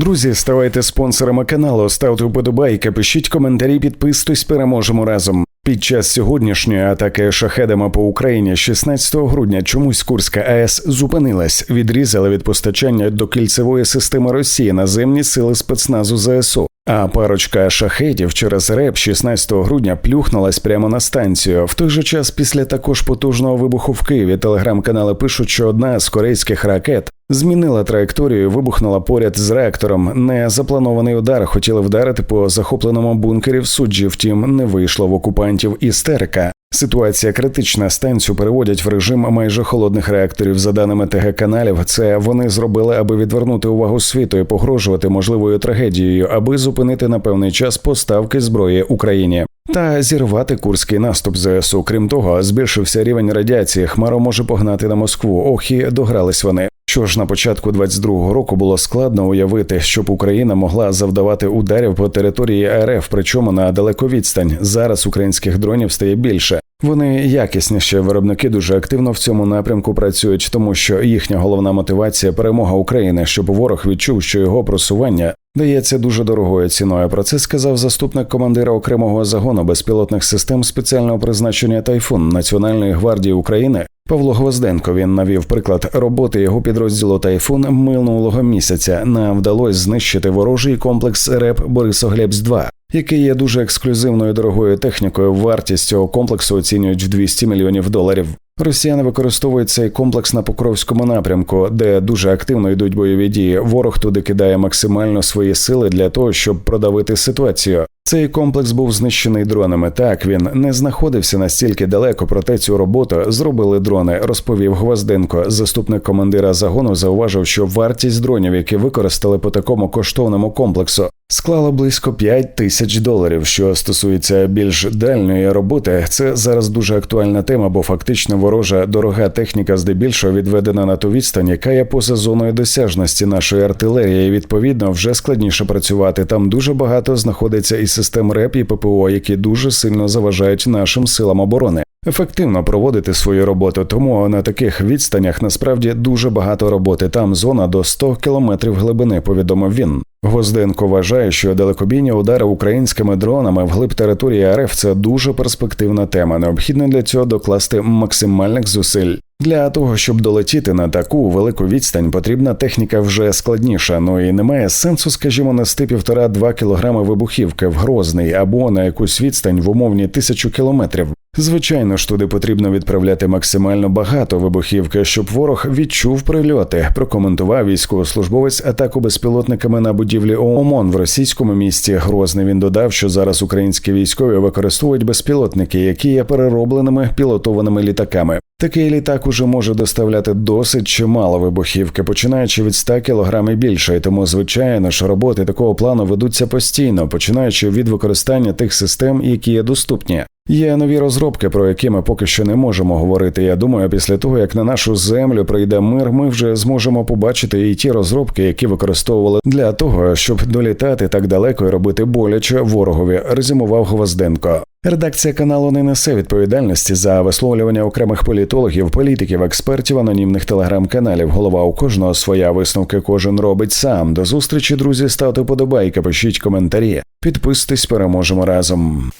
Друзі, ставайте спонсорами каналу, ставте вподобайки, пишіть коментарі, підписуйтесь, переможемо разом. Під час сьогоднішньої атаки шахедами по Україні 16 грудня чомусь Курська АЕС зупинилась, відрізали від постачання до кільцевої системи Росії наземні сили спецназу ЗСУ. А парочка шахетів через РЕП 16 грудня плюхнулась прямо на станцію. В той же час, після також потужного вибуху в Києві, телеграм-канали пишуть, що одна з корейських ракет змінила траєкторію, вибухнула поряд з реактором. Незапланований удар хотіли вдарити по захопленому бункері в суджі. Втім, не вийшло в окупантів істерика. Ситуація критична. Станцію переводять в режим майже холодних реакторів. За даними ТГ каналів, це вони зробили, аби відвернути увагу світу і погрожувати можливою трагедією, аби зупинити на певний час поставки зброї Україні. Та зірвати курський наступ ЗСУ. Крім того, збільшився рівень радіації. Хмаро може погнати на Москву. Ох, і догрались вони. Що ж на початку 22-го року було складно уявити, щоб Україна могла завдавати ударів по території РФ, причому на далеку відстань. Зараз українських дронів стає більше. Вони якісніші виробники дуже активно в цьому напрямку працюють, тому що їхня головна мотивація перемога України, щоб ворог відчув, що його просування дається дуже дорогою ціною. Про це сказав заступник командира окремого загону безпілотних систем спеціального призначення Тайфун Національної гвардії України Павло Гвозденко він навів приклад роботи його підрозділу Тайфун минулого місяця. Нам вдалося знищити ворожий комплекс РЕП Борисоглебс 2 який є дуже ексклюзивною дорогою технікою. Вартість цього комплексу оцінюють в 200 мільйонів доларів. Росіяни використовують цей комплекс на Покровському напрямку, де дуже активно йдуть бойові дії. Ворог туди кидає максимально свої сили для того, щоб продавити ситуацію. Цей комплекс був знищений дронами. Так він не знаходився настільки далеко, проте цю роботу зробили дрони. Розповів Гвозденко. Заступник командира загону зауважив, що вартість дронів, які використали по такому коштовному комплексу, склала близько 5 тисяч доларів. Що стосується більш дальньої роботи, це зараз дуже актуальна тема, бо фактично ворожа дорога техніка здебільшого відведена на ту відстань, яка є поза зоною досяжності нашої артилерії. Відповідно, вже складніше працювати. Там дуже багато знаходиться і систем РЕП і ППО, які дуже сильно заважають нашим силам оборони. Ефективно проводити свою роботу, тому на таких відстанях насправді дуже багато роботи. Там зона до 100 кілометрів глибини. Повідомив він. Гвозденко вважає, що далекобійні удари українськими дронами вглиб території РФ це дуже перспективна тема. Необхідно для цього докласти максимальних зусиль. Для того щоб долетіти на таку велику відстань, потрібна техніка вже складніша. Ну і немає сенсу, скажімо, нести півтора-два кілограми вибухівки в Грозний або на якусь відстань в умовні тисячу кілометрів. Звичайно ж, туди потрібно відправляти максимально багато вибухівки, щоб ворог відчув прильоти. Прокоментував військовослужбовець атаку безпілотниками на будівлі ОМОН в російському місті Грозний. Він додав, що зараз українські військові використовують безпілотники, які є переробленими пілотованими літаками. Такий літак уже може доставляти досить чимало вибухівки, починаючи від 100 кг і більше. І тому, звичайно ж, роботи такого плану ведуться постійно, починаючи від використання тих систем, які є доступні. Є нові розробки, про які ми поки що не можемо говорити. Я думаю, після того як на нашу землю прийде мир, ми вже зможемо побачити і ті розробки, які використовували для того, щоб долітати так далеко і робити боляче ворогові. Резюмував Гвозденко. Редакція каналу не несе відповідальності за висловлювання окремих політологів, політиків, експертів, анонімних телеграм-каналів. Голова у кожного своя висновки кожен робить сам. До зустрічі, друзі, ставте подобайки, пишіть коментарі. Підписуйтесь, переможемо разом.